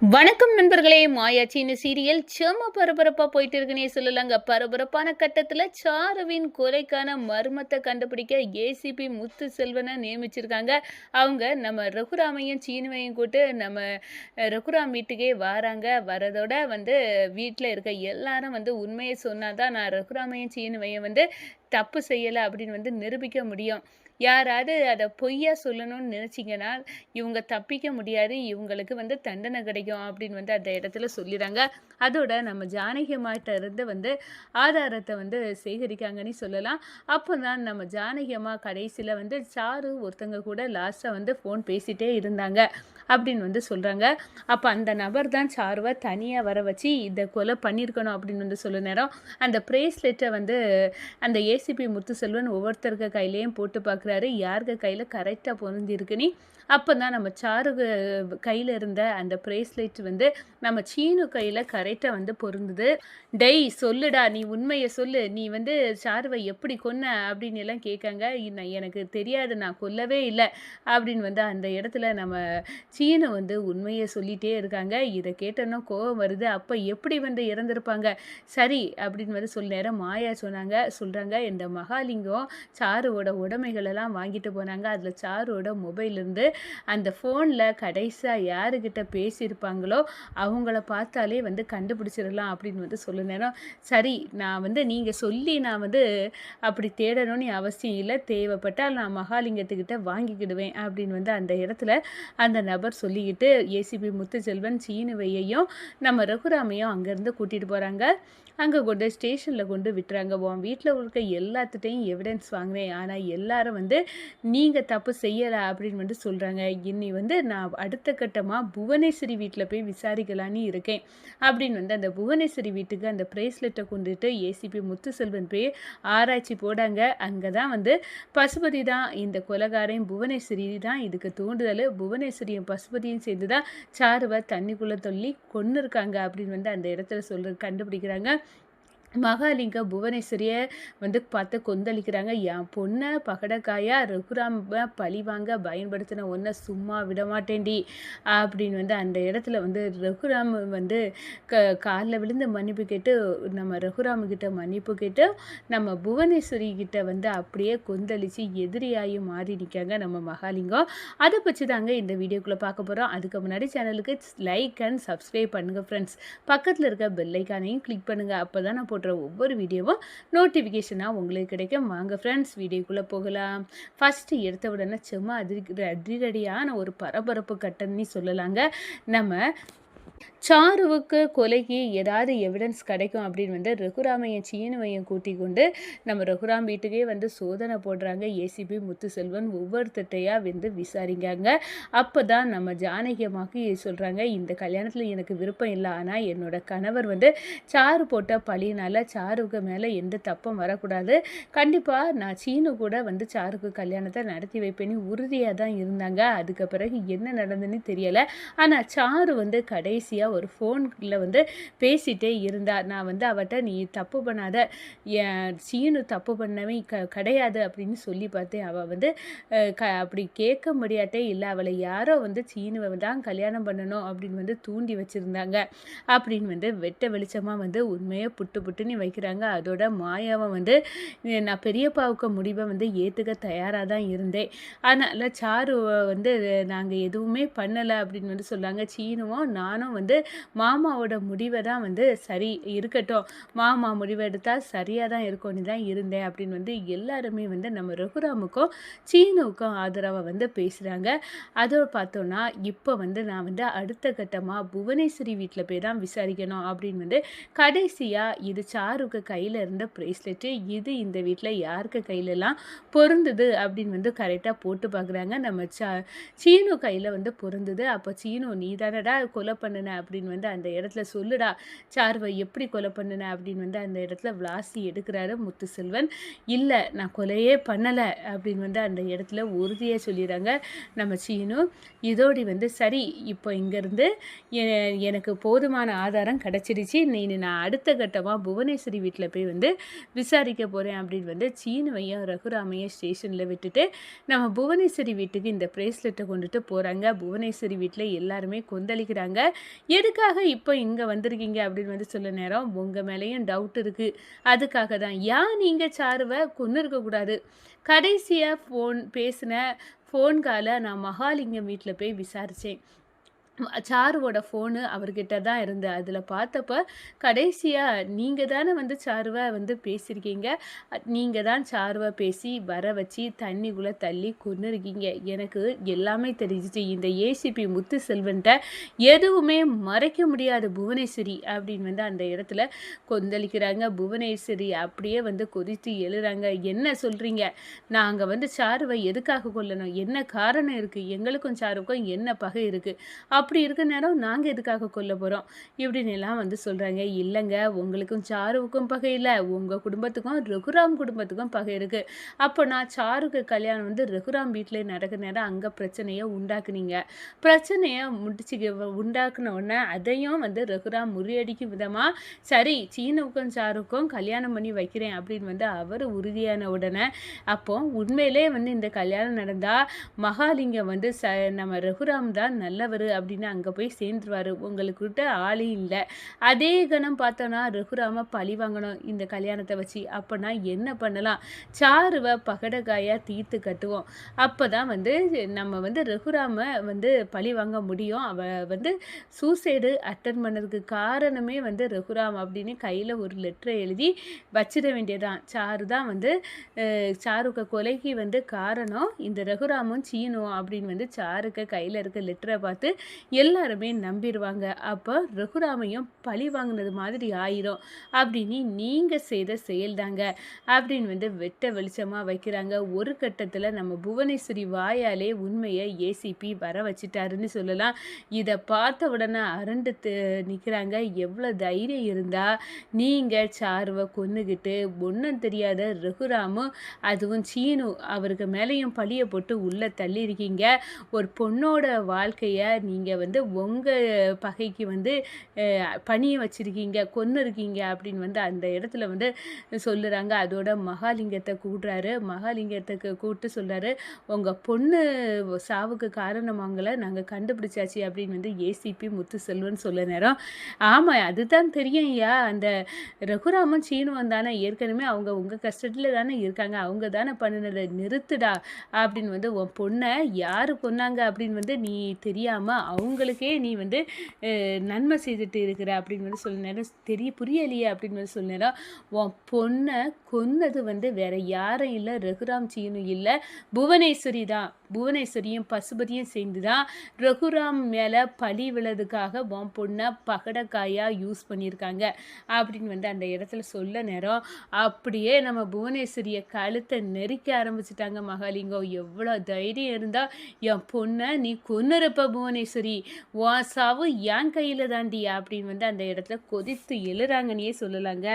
வணக்கம் நண்பர்களே. மாயாச்சின்னு சீரியல் செம்ம பரபரப்பாக போயிட்டு இருக்குன்னே சொல்லலாங்க. பரபரப்பான கட்டத்தில் சாருவின் கொலைக்கான மர்மத்தை கண்டுபிடிக்க ஏசிபி முத்து செல்வனை நியமிச்சிருக்காங்க. அவங்க நம்ம ரகுராமையும் சீனுவையும் கூட்டு நம்ம ரகுராம் வீட்டுக்கே வராங்க. வரதோட வந்து வீட்டில் இருக்க எல்லாரும் வந்து உண்மையை சொன்னாதான் நான் ரகுராமையும் சீனுவையும் வந்து தப்பு செய்யலை அப்படின்னு வந்து நிரூபிக்க முடியும். யாராவது அதை பொய்யா சொல்லணும்னு நினச்சிங்கன்னா இவங்க தப்பிக்க முடியாது இவங்களுக்கு வந்து தண்டனை கிடைக்கும் அப்படின்னு வந்து அந்த இடத்துல சொல்லிடுறாங்க. அதோட நம்ம ஜானகி அம்மாட்ட இருந்து வந்து ஆதாரத்தை வந்து சேகரிக்காங்கன்னு சொல்லலாம். அப்போ தான் நம்ம ஜானகி அம்மா கடைசியில் வந்து சாரு ஒருத்தங்க கூட லாஸ்ட்டாக வந்து ஃபோன் பேசிகிட்டே இருந்தாங்க. அப்படின்னு வந்து சொல்கிறாங்க அப்போ அந்த நபர் தான் சாருவை தனியாக வர வச்சு இதை கொலை பண்ணியிருக்கணும் அப்படின்னு வந்து சொல்ல நேரம் அந்த ப்ரேஸ்லெட்டை வந்து அந்த ஏசிபி முத்துசெல்வன் ஒவ்வொருத்தருக்கு கையிலையும் போட்டு பார்க்குறாரு யாருக்கு கையில்? கரெக்டாக பொருந்திருக்குன்னு அப்போ தான் நம்ம சாரு கையில் இருந்த அந்த ப்ரேஸ்லெட் வந்து நம்ம சீனு கையில் கரெக்டாக வந்து பொருந்துது. டெய் சொல்லுடா நீ உண்மையை சொல்லு. நீ வந்து சாருவை எப்படி கொன்ன அப்படின்னு எல்லாம் கேட்காங்க. எனக்கு தெரியாது நான் கொல்லவே இல்லை. அப்படின்னு வந்து அந்த இடத்துல நம்ம சீனு வந்து உண்மையை சொல்லிட்டே இருக்காங்க. இதை கேட்டோன்னா கோவம் வருது. அப்போ எப்படி வந்து இறந்துருப்பாங்க? சரி அப்படின்னு வந்து சொல்ல நேரம் மாயா சொன்னாங்க. சொல்கிறாங்க இந்த மகாலிங்கம் சாருவோட உடைமைகளெல்லாம் வாங்கிட்டு போனாங்க. அதில் சாருவோட மொபைல் இருந்து அந்த ஃபோனில் கடைசியாக யாருக்கிட்ட பேசியிருப்பாங்களோ அவங்கள பார்த்தாலே வந்து கண்டுபிடிச்சிடலாம் அப்படின்னு வந்து சொல்ல நேரம் சரி நான் வந்து நீங்கள் சொல்லி நான் வந்து அப்படி தேடணும்னு அவசியம் இல்லை. தேவைப்பட்டால் நான் மகாலிங்கத்துக்கிட்ட வாங்கிக்கிடுவேன் அப்படின்னு வந்து அந்த இடத்துல அந்த நபர் சொல்லிக்கிட்டு ஏசிபி முத்துச்செல்வன் சீனுவையையும் நம்ம ரகுராமையும் அங்கேருந்து கூட்டிகிட்டு போகிறாங்க அங்கே கொண்டு ஸ்டேஷனில் கொண்டு விட்டுறாங்க. உன் வீட்டில் இருக்க எல்லாத்துட்டையும் எவிடன்ஸ் வாங்கினேன் ஆனால் எல்லாரும் வந்து நீங்கள் தப்பு செய்யலை அப்படின்னு வந்து சொல்கிறாங்க இன்னி வந்து நான் அடுத்த கட்டமாக புவனேஸ்வரி வீட்டில் போய் விசாரிக்கலான்னு இருக்கேன் அப்படின்னு வந்து அந்த புவனேஸ்வரி வீட்டுக்கு அந்த பிரேஸ்லெட்டை கொண்டுட்டு ஏசிபி முத்துசெல்வன் போய் ஆராய்ச்சி போடாங்க. அங்கே தான் வந்து பசுபதி தான் இந்த கொலகாரையும் புவனேஸ்வரி தான் இதுக்கு தூண்டுதல். புவனேஸ்வரியும் பசுபதியும் சேர்ந்து தான் சாருவை தண்ணிக்குள்ளே தள்ளி கொன்று இருக்காங்க அப்படின்னு வந்து அந்த இடத்துல சொல்கிற கண்டுபிடிக்கிறாங்க. மகாலிங்க புவனேஸ்வரியை வந்து பார்த்து கொந்தளிக்கிறாங்க. என் பொண்ணை பகடக்காயா ரகுராம பழி வாங்க பயன்படுத்தின ஒன்றை சும்மா விடமாட்டேன்டி அப்படின்னு வந்து அந்த இடத்துல வந்து ரகுராம் வந்து க காலில் விழுந்து மன்னிப்பு கேட்டு நம்ம ரகுராமுக்கிட்ட மன்னிப்பு கேட்டு நம்ம புவனேஸ்வரி கிட்ட வந்து அப்படியே கொந்தளித்து எதிரியாகி மாறி நிற்காங்க நம்ம மகாலிங்கம். அதை பற்றி தாங்க இந்த வீடியோக்குள்ளே பார்க்க போகிறோம் அதுக்கு முன்னாடி சேனலுக்கு லைக் அண்ட் சப்ஸ்கிரைப் பண்ணுங்கள் ஃப்ரெண்ட்ஸ் பக்கத்தில் இருக்க பெல்லைக்கானையும் கிளிக் பண்ணுங்கள் அப்போ தான் நான் போடுற ஒவ்வொரு வீடியோவும் நோட்டிஃபிகேஷனாக உங்களுக்கு கிடைக்கும். வாங்க ஃப்ரெண்ட்ஸ் வீடியோக்குள்ளே போகலாம். ஃபஸ்ட்டு எடுத்த உடனே சும்மா அதிரி அதிரடியான ஒரு பரபரப்பு கட்டணி சொல்லலாங்க. நம்ம சாருவுக்கு கொலைக்கு ஏதாவது எவிடன்ஸ் கிடைக்கும் அப்படின்னு வந்து ரகுராமையும் சீனுவையும் கூட்டி கொண்டு நம்ம ரகுராம் வீட்டுக்கே வந்து சோதனை போடுறாங்க. ஏசிபி முத்துசெல்வன் ஒவ்வொருத்தட்டையாக வந்து விசாரிங்காங்க அப்போ தான் நம்ம ஜானகி சொல்கிறாங்க இந்த கல்யாணத்தில் எனக்கு விருப்பம் இல்லை. ஆனால் என்னோட கணவர் வந்து சாரு போட்ட பழியினால சாருக்கு மேலே எந்த தப்பும் வரக்கூடாது. கண்டிப்பாக நான் சீனு கூட வந்து சாருக்கு கல்யாணத்தை நடத்தி வைப்பேன்னு உறுதியாக தான் இருந்தாங்க. அதுக்கு பிறகு என்ன நடந்துன்னு தெரியலை. ஆனால் சாரு வந்து கடைசி ஈஸியாக ஒரு ஃபோனில் வந்து பேசிகிட்டே இருந்தா நான் வந்து அவட்ட நீ தப்பு பண்ணாத. என் சீனு தப்பு பண்ணவே க கிடையாது அப்படின்னு சொல்லி பார்த்தேன். அவள் வந்து க அப்படி கேட்க முடியாட்டே இல்லை. அவளை யாரோ வந்து சீனுவை தான் கல்யாணம் பண்ணணும் அப்படின்னு வந்து தூண்டி வச்சுருந்தாங்க. அப்படின்னு வந்து வெட்ட வெளிச்சமாக வந்து உண்மையை புட்டு புட்டுன்னு வைக்கிறாங்க. அதோட மாயாவை வந்து நான் பெரியப்பாவுக்கு முடிவை வந்து ஏற்றுக்க தயாராக தான் இருந்தேன். அதனால் சாரு வந்து நாங்கள் எதுவுமே பண்ணலை அப்படின்னு வந்து சொன்னாங்க சீனுவும் நானும் வந்து மாமாவோட முடிவை தான் வந்து சரி இருக்கட்டும். மாமா முடிவு எடுத்தால் சரியாக தான் இருக்கும்னு தான் இருந்தேன் அப்படின்னு வந்து எல்லாருமே வந்து நம்ம ரகுராமுக்கும் சீனுவுக்கும் ஆதரவாக வந்து பேசுகிறாங்க அதோட பார்த்தோன்னா இப்போ வந்து நான் வந்து அடுத்த கட்டமாக புவனேஸ்வரி வீட்டில் போய் தான் விசாரிக்கணும் அப்படின்னு வந்து கடைசியாக இது சாருக்கு கையில் இருந்த ப்ரேஸ்லெட்டு இது இந்த வீட்டில் யாருக்கு கையிலலாம் பொருந்துது அப்படின்னு வந்து கரெக்டாக போட்டு பார்க்குறாங்க. நம்ம சா சீனு கையில் வந்து பொருந்துது. அப்போ சீனு நீ தானடா கொலை பண்ணுன? அப்படின்னு வந்து அந்த இடத்துல சொல்லுடா சார்வை எப்படி கொலை பண்ணின? அப்படின்னு வந்து அந்த இடத்துல விளாசி எடுக்கிறாரு முத்து செல்வன் இல்லை நான் கொலையே பண்ணலை அப்படின்னு வந்து அந்த இடத்துல உறுதியாக சொல்லிடுறாங்க நம்ம சீனு. இதோடி வந்து சரி இப்போ இங்கேருந்து எனக்கு போதுமான ஆதாரம் கிடச்சிருச்சு நீ நான் அடுத்த கட்டமாக புவனேஸ்வரி வீட்டில் போய் வந்து விசாரிக்க போகிறேன் அப்படின்னு வந்து சீனுவையும் ரகுராமையும் ஸ்டேஷனில் விட்டுட்டு நம்ம புவனேஸ்வரி வீட்டுக்கு இந்த பிரேஸ்லெட்டை கொண்டுட்டு போகிறாங்க புவனேஸ்வரி வீட்டில் எல்லாருமே கொந்தளிக்கிறாங்க. எதுக்காக இப்போ இங்க வந்திருக்கீங்க அப்படின்னு வந்து சொல்ல நேரம், உங்க மேலயும் டவுட் இருக்கு. அதுக்காக தான். ஏன் நீங்க சாருவ கொன்னுருக்கக்கூடாது. கடைசியா ஃபோன் பேசின ஃபோன் காலை நான் மகாலிங்கம் வீட்டில் போய் விசாரிச்சேன். சாருவோட ஃபோனு அவர்கிட்ட தான் இருந்து. அதில் பார்த்தப்ப கடைசியாக நீங்கள் தானே வந்து சாருவை வந்து பேசியிருக்கீங்க. நீங்கள் தான் சாருவை பேசி வர வச்சு தண்ணிக்குள்ளே தள்ளி கொன்னுருக்கீங்க. எனக்கு எல்லாமே தெரிஞ்சிச்சு இந்த ஏசிபி முத்து செல்வன்கிட்ட எதுவுமே மறைக்க முடியாது புவனேஸ்வரி அப்படின்னு வந்து அந்த இடத்துல கொந்தளிக்கிறாங்க. புவனேஸ்வரி அப்படியே வந்து கொதித்து எழுறாங்க. என்ன சொல்கிறீங்க நாங்கள் வந்து சாருவை எதுக்காக கொள்ளணும் என்ன காரணம் இருக்குது எங்களுக்கும் சாருவுக்கும் என்ன பகை இருக்கு? அப்படி இருக்க நேரம் நாங்கள் எதுக்காக கொல்ல போகிறோம் இப்படின்னுலாம் வந்து சொல்கிறாங்க இல்லைங்க உங்களுக்கும் சாருவுக்கும் பகை இல்லை. உங்கள் குடும்பத்துக்கும் ரகுராம் குடும்பத்துக்கும் பகை இருக்குது அப்போ நான் சாருக்கு கல்யாணம் வந்து ரகுராம் வீட்டில் நடக்கிற நேரம் அங்கே பிரச்சனையை உண்டாக்குனீங்க. பிரச்சனையை முடிச்சு உண்டாக்குன உடனே அதையும் வந்து ரகுராம் முறியடிக்கும் விதமாக சரி சீனவுக்கும் சாருக்கும் கல்யாணம் பண்ணி வைக்கிறேன் அப்படின்னு வந்து அவர் உறுதியான உடனே, அப்போ உண்மையிலே வந்து இந்த கல்யாணம் நடந்தால் மகாலிங்கம் வந்து ச நம்ம ரகுராம் தான் நல்லவர் அப்படின்னு அப்படின்னு அங்கே போய் சேர்ந்துருவாரு. உங்களுக்கிட்ட ஆளே இல்லை அதே கணம் பார்த்தோன்னா ரகுராம பழி வாங்கணும் இந்த கல்யாணத்தை வச்சு. அப்போனா என்ன பண்ணலாம்? சாருவை பகடகாயாக தீர்த்து கட்டுவோம். அப்போ தான் வந்து நம்ம வந்து ரகுராம வந்து பழி வாங்க முடியும். அவ வந்து சூசைடு அட்டன் பண்ணதுக்கு காரணமே வந்து ரகுராம் அப்படின்னு கையில் ஒரு லெட்டரை எழுதி வச்சிட வேண்டியதான் சாரு தான் வந்து சாருக்கு கொலைக்கு வந்து காரணம் இந்த ரகுராமும், சீனும் அப்படின்னு வந்து சாருக்கு கையில் இருக்க லெட்டரை பார்த்து எல்லாருமே நம்பிடுவாங்க அப்போ ரகுராமையும் பழி வாங்கினது மாதிரி ஆயிரும். அப்படின்னு நீங்கள் செய்த செயல்தாங்க அப்படின்னு வந்து வெட்ட வெளிச்சமாக வைக்கிறாங்க. ஒரு கட்டத்தில் நம்ம புவனேஸ்வரி வாயாலே உண்மையை ஏசிபி வர வச்சுட்டாருன்னு சொல்லலாம். இதை பார்த்த உடனே அரண்டு நிற்கிறாங்க எவ்வளோ தைரியம் இருந்தால் நீங்கள் சார்வை கொன்னுகிட்டு ஒன்றும் தெரியாத ரகுராமும், அதுவும் சீனு அவருக்கு மேலேயும் பழியை போட்டு உள்ளே தள்ளியிருக்கீங்க. ஒரு பொண்ணோட வாழ்க்கையை நீங்கள் நீங்கள் வந்து உங்கள் பகைக்கு வந்து பணியை வச்சுருக்கீங்க கொன்று இருக்கீங்க அப்படின்னு வந்து அந்த இடத்துல வந்து சொல்லுறாங்க. அதோட மகாலிங்கத்தை கூடுறாரு. மகாலிங்கத்துக்கு கூப்பிட்டு சொல்கிறாரு உங்கள் பொண்ணு சாவுக்கு காரணமாங்கள நாங்கள் கண்டுபிடிச்சாச்சு அப்படின்னு வந்து ஏசிபி முத்து செல்வன் சொல்ல நேரம், ஆமாம் அதுதான் தெரியும் ஐயா அந்த ரகுராமும், சீனுவன் தானே ஏற்கனவே அவங்க உங்கள் கஷ்டத்தில் தானே இருக்காங்க. அவங்க தானே பண்ணுனது. நிறுத்துடா அப்படின்னு வந்து உன் பொண்ணை யார் கொன்னாங்க அப்படின்னு வந்து நீ தெரியாமல் அவங்களுக்கே நீ வந்து நன்மை செய்துட்டு இருக்கிற அப்படின்னு வந்து சொல்ல நேரம், தெரிய புரியலையே அப்படின்னு வந்து சொல்ல நேரம், உன் பொண்ணை கொன்னது வந்து வேற யாரும் இல்லை ரகுராம்ஜியும் இல்லை புவனேஸ்வரி தான். புவனேஸ்வரியும், பசுபதியும் சேர்ந்து தான் ரகுராம் மேலே பழி விழதுக்காக உன் பொண்ணை பகடக்காயாக யூஸ் பண்ணியிருக்காங்க. அப்படின்னு வந்து அந்த இடத்துல சொல்ல நேரம், அப்படியே நம்ம புவனேஸ்வரியை கழுத்தை நெரிக்க ஆரம்பிச்சிட்டாங்க மகாலிங்கம். எவ்வளோ தைரியம் இருந்தால் என் பொண்ணை நீ கொன்னுருப்ப புவனேஸ்வரி. வாசாவும் என் கையில் தாண்டி அப்படின்னு வந்து அந்த இடத்துல கொதித்து எழுறாங்கன்னே சொல்லலாங்க.